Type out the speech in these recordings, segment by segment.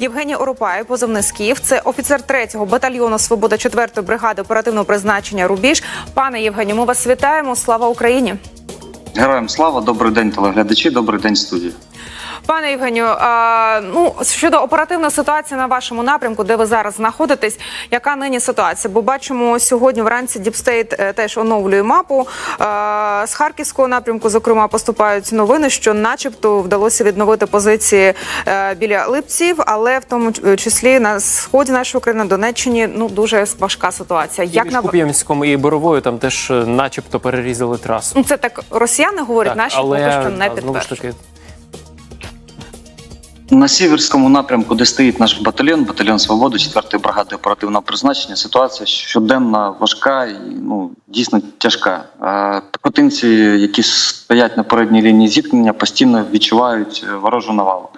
Євгеній Оропай, позивний Скіф. Це офіцер 3-го батальйону Свобода 4-ї бригади оперативного призначення Рубіж. Пане Євгенію, ми вас вітаємо. Слава Україні! Героям слава, добрий день, телеглядачі, добрий день, студії. Пане Євгенію, а, ну щодо оперативної ситуації на вашому напрямку, де ви зараз знаходитесь, яка нині ситуація? Бо бачимо сьогодні вранці Діпстейт теж оновлює мапу. А, з харківського напрямку, зокрема, поступають новини, що, начебто, вдалося відновити позиції е, біля Липців, але в тому числі на сході нашої України, Донеччині, ну дуже важка ситуація. Як Як на Куп'янському і Боровою там теж, е, начебто, перерізали трасу. ну це так росіяни говорять, наші поки що не підтверджують. На сіверському напрямку, де стоїть наш батальйон, батальйон Свободи, 4-ї бригади оперативного призначення, ситуація щоденна, важка і ну дійсно тяжка. Пехотинці, які стоять на передній лінії зіткнення, постійно відчувають е, ворожу навалу.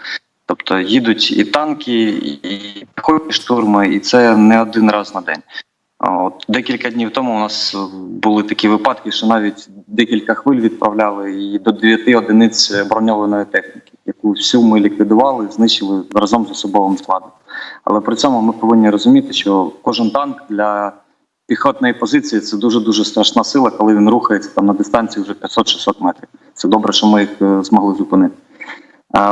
Тобто їдуть і танки, і піхотні штурми, і це не один раз на день. От декілька днів тому у нас були такі випадки, що навіть декілька хвиль відправляли і до 9 одиниць броньованої техніки, яку всю ми ліквідували, знищили разом з особовим складом. Але при цьому ми повинні розуміти, що кожен танк для піхотної позиції це дуже дуже страшна сила, коли він рухається там на дистанції вже 500-600 метрів. Це добре, що ми їх е, змогли зупинити.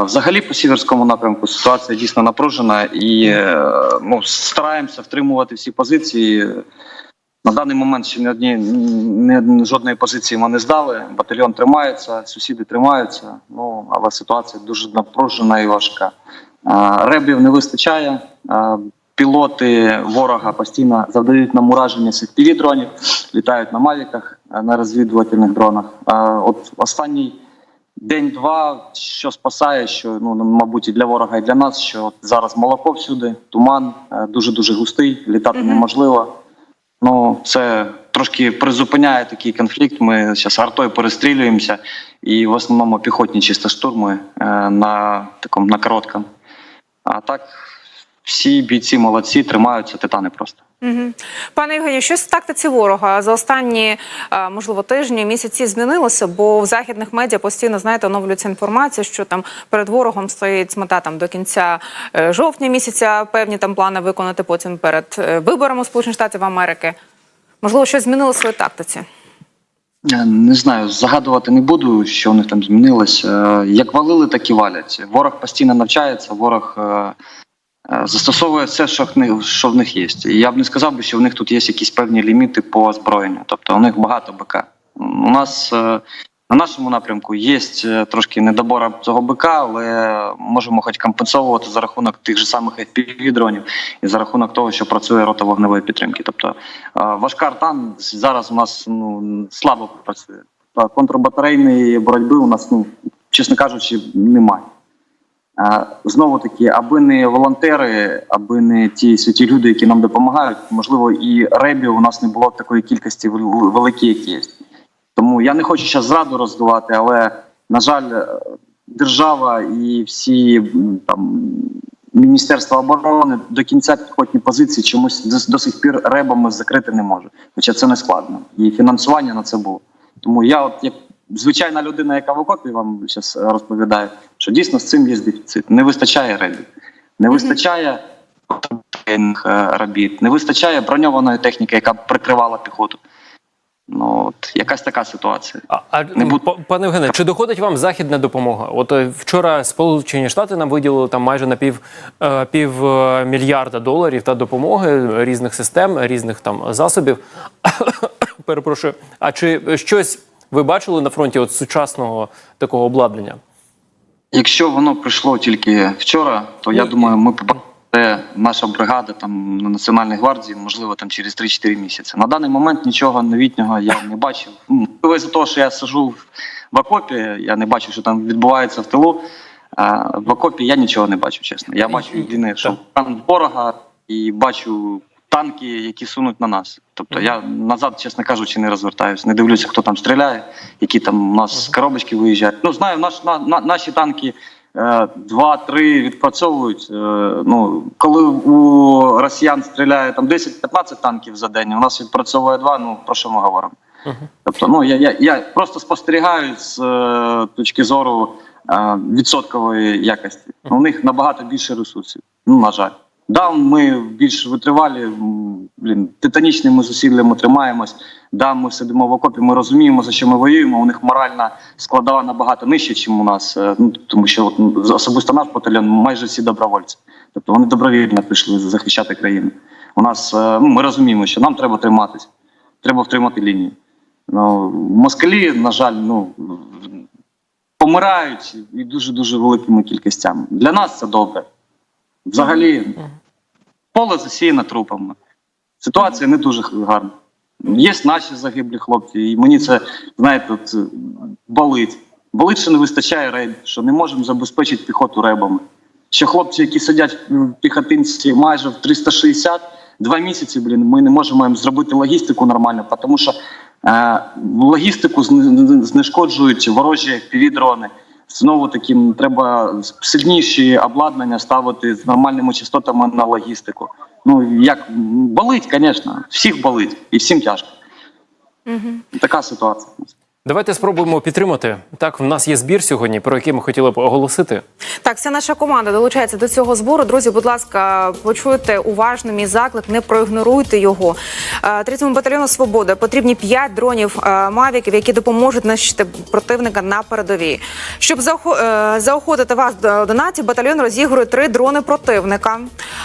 Взагалі по сіверському напрямку ситуація дійсно напружена і е, ну, стараємося втримувати всі позиції. На даний момент ще ні одні ні жодної позиції ми не здали. Батальйон тримається, сусіди тримаються. Ну але ситуація дуже напружена і важка. А, Ребів не вистачає. А, Пілоти ворога постійно завдають нам ураження з дронів, літають на мавіках на розвідувальних дронах. А, От останній день-два, що спасає, що ну мабуть і для ворога, і для нас, що зараз молоко всюди, туман дуже дуже густий, літати неможливо. Ну це трошки призупиняє такий конфлікт. Ми зараз артою перестрілюємося, і в основному піхотні чисто штурми е, на такому на короткому. А так всі бійці молодці, тримаються титани просто. Угу. Пане Євгенію, щось в тактиці ворога за останні е, можливо тижні, місяці змінилося, бо в західних медіа постійно знаєте оновлюється інформація, що там перед ворогом стоїть мета там до кінця е, жовтня місяця. Певні там плани виконати потім перед е, виборами Сполучених Штатів Америки. Можливо, щось змінило в своїй тактиці. Я Не знаю, загадувати не буду, що у них там змінилось. Як валили, так і валять. Ворог постійно навчається, ворог застосовує все, що що в них є. І я б не сказав би, що в них тут є якісь певні ліміти по озброєнню. Тобто у них багато БК. У нас е, на нашому напрямку є е, трошки недобора цього БК, але можемо хоч компенсовувати за рахунок тих же самих fpv дронів і за рахунок того, що працює рота вогневої підтримки. Тобто е, важка артан зараз у нас ну слабо працює. Та Контрбатарейної боротьби у нас, ну чесно кажучи, немає. Знову таки, аби не волонтери, аби не ті святі люди, які нам допомагають, можливо, і ребів у нас не було такої кількості вел- великій, як є. Тому я не хочу зараз зраду роздувати, але на жаль, е, держава і всі там Міністерство оборони до кінця піхотні позиції чомусь до сих пір ребами закрити не може. Хоча це не складно. І фінансування на це було. Тому я, от як звичайна людина, яка в окопі вам зараз розповідає, що дійсно з цим є дефіцит. Не вистачає ребів, не вистачає е, робіт, не вистачає броньованої техніки, яка б прикривала піхоту. Ну от якась така ситуація. А, а Не п- пане Євгене, чи доходить вам західна допомога? От е, вчора Сполучені Штати нам виділили там майже на пів, е, пів мільярда доларів та допомоги різних систем, різних там засобів. Перепрошую. А чи щось ви бачили на фронті от сучасного такого обладнання? Якщо воно прийшло тільки вчора, то я думаю, ми побачимо наша бригада там на Національній гвардії, можливо, там через 3-4 місяці. На даний момент нічого новітнього я не бачив. Можливо, за того, що я сижу в- в окопі, я не бачу, що там відбувається в тилу. В окопі я нічого не бачу, чесно. Я бачу єдине, що там ворога і бачу танки, які сунуть на нас. Тобто я назад, чесно кажучи, не розвертаюсь, не дивлюся, хто там стріляє, які там у нас з коробочки виїжджають. Ну знаю, наш, на, на, наші танки. е, Два-три відпрацьовують. Е, Ну коли у росіян стріляє там 10-15 танків за день, у нас відпрацьовує два. Ну про що ми говоримо? Тобто, ну я, я, я просто спостерігаю з е, точки зору е, відсоткової якості. У них набагато більше ресурсів. Ну, на жаль. Да, ми більш витривалі, блін, титанічними зусиллями тримаємось. Да, ми сидимо в окопі, ми розуміємо, за що ми воюємо. У них моральна складова набагато нижче, ніж у нас. е, Ну, тому що особисто наш батальйон майже всі добровольці. Тобто вони добровільно прийшли захищати країну. У нас е, ну, ми розуміємо, що нам треба триматись, треба втримати лінію. Ну, москалі, на жаль, ну помирають і дуже дуже великими кількостями. Для нас це добре. Взагалі, поле засіяне трупами. Ситуація не дуже гарна. Є наші загиблі хлопці, і мені це, знаєте, от, е, болить. Болить, що не вистачає рейд, що не можемо забезпечити піхоту ребами. Що хлопці, які сидять в піхотинці майже в 360, два місяці, блін, ми не можемо їм зробити логістику нормально, тому що е, логістику знешкоджують ворожі півдрони. Знову таки треба сильніші обладнання ставити з нормальними частотами на логістику. Ну як болить, звісно, всіх болить і всім тяжко. Така ситуація. Давайте спробуємо підтримати. Так, в нас є збір сьогодні, про який ми хотіли б оголосити. Так, вся наша команда долучається до цього збору. Друзі, будь ласка, почуйте уважно мій заклик, не проігноруйте його. Е, Третьому батальйону Свобода потрібні 5 дронів е, мавіків, які допоможуть нищити противника на передовій. Щоб е, заохотити вас до донатів, батальйон розігрує три дрони противника.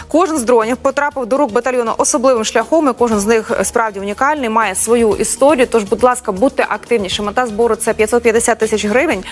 Кожен з дронів потрапив до рук батальйону особливим шляхом. і Кожен з них справді унікальний, має свою історію. Тож, будь ласка, будьте активнішими. Мета збору це 550 тисяч гривень.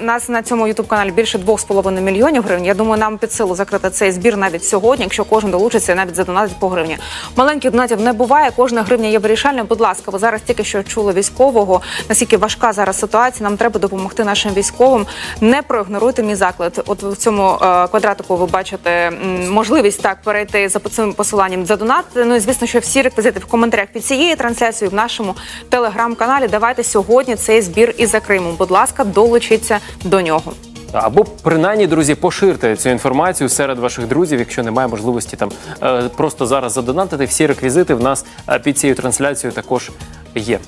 У нас на цьому ютуб каналі більше 2,5 мільйонів гривень. Я думаю, нам під силу закрити цей збір навіть сьогодні, якщо кожен долучиться навіть задонатить по гривні. Маленьких донатів не буває. Кожна гривня є вирішальною. Будь ласка, ви зараз тільки що чули військового. Наскільки важка зараз ситуація? Нам треба допомогти нашим військовим. Не проігноруйте мій заклад. От в цьому е, квадратику ви бачите можливість так перейти за цим посиланням за донат. Ну і звісно, що всі реквізити в коментарях під цією трансляцією в нашому телеграм-каналі. Давайте сьогодні цей збір і закриємо. Будь ласка, долучіться до нього. Або принаймні, друзі, поширте цю інформацію серед ваших друзів, якщо немає можливості там е, просто зараз задонатити. Всі реквізити в нас е, під цією трансляцією також є.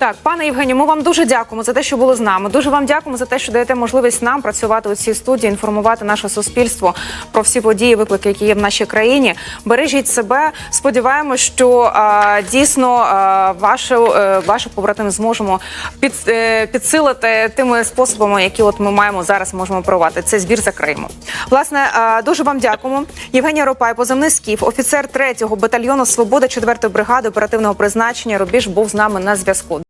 Так, пане Євгенію, ми вам дуже дякуємо за те, що були з нами. Дуже вам дякуємо за те, що даєте можливість нам працювати у цій студії, інформувати наше суспільство про всі події, виклики, які є в нашій країні. Бережіть себе. Сподіваємось, що е, дійсно е, вашу е, вашу побратим зможемо під, е, підсилити тими способами, які от ми маємо зараз. Можемо провати. Цей збір закриємо. Власне, е, дуже вам дякуємо. Євгенія Ропай, позивний скіф, офіцер 3-го батальйону Свобода 4-ї бригади оперативного призначення. Рубіж був з нами на зв'язку.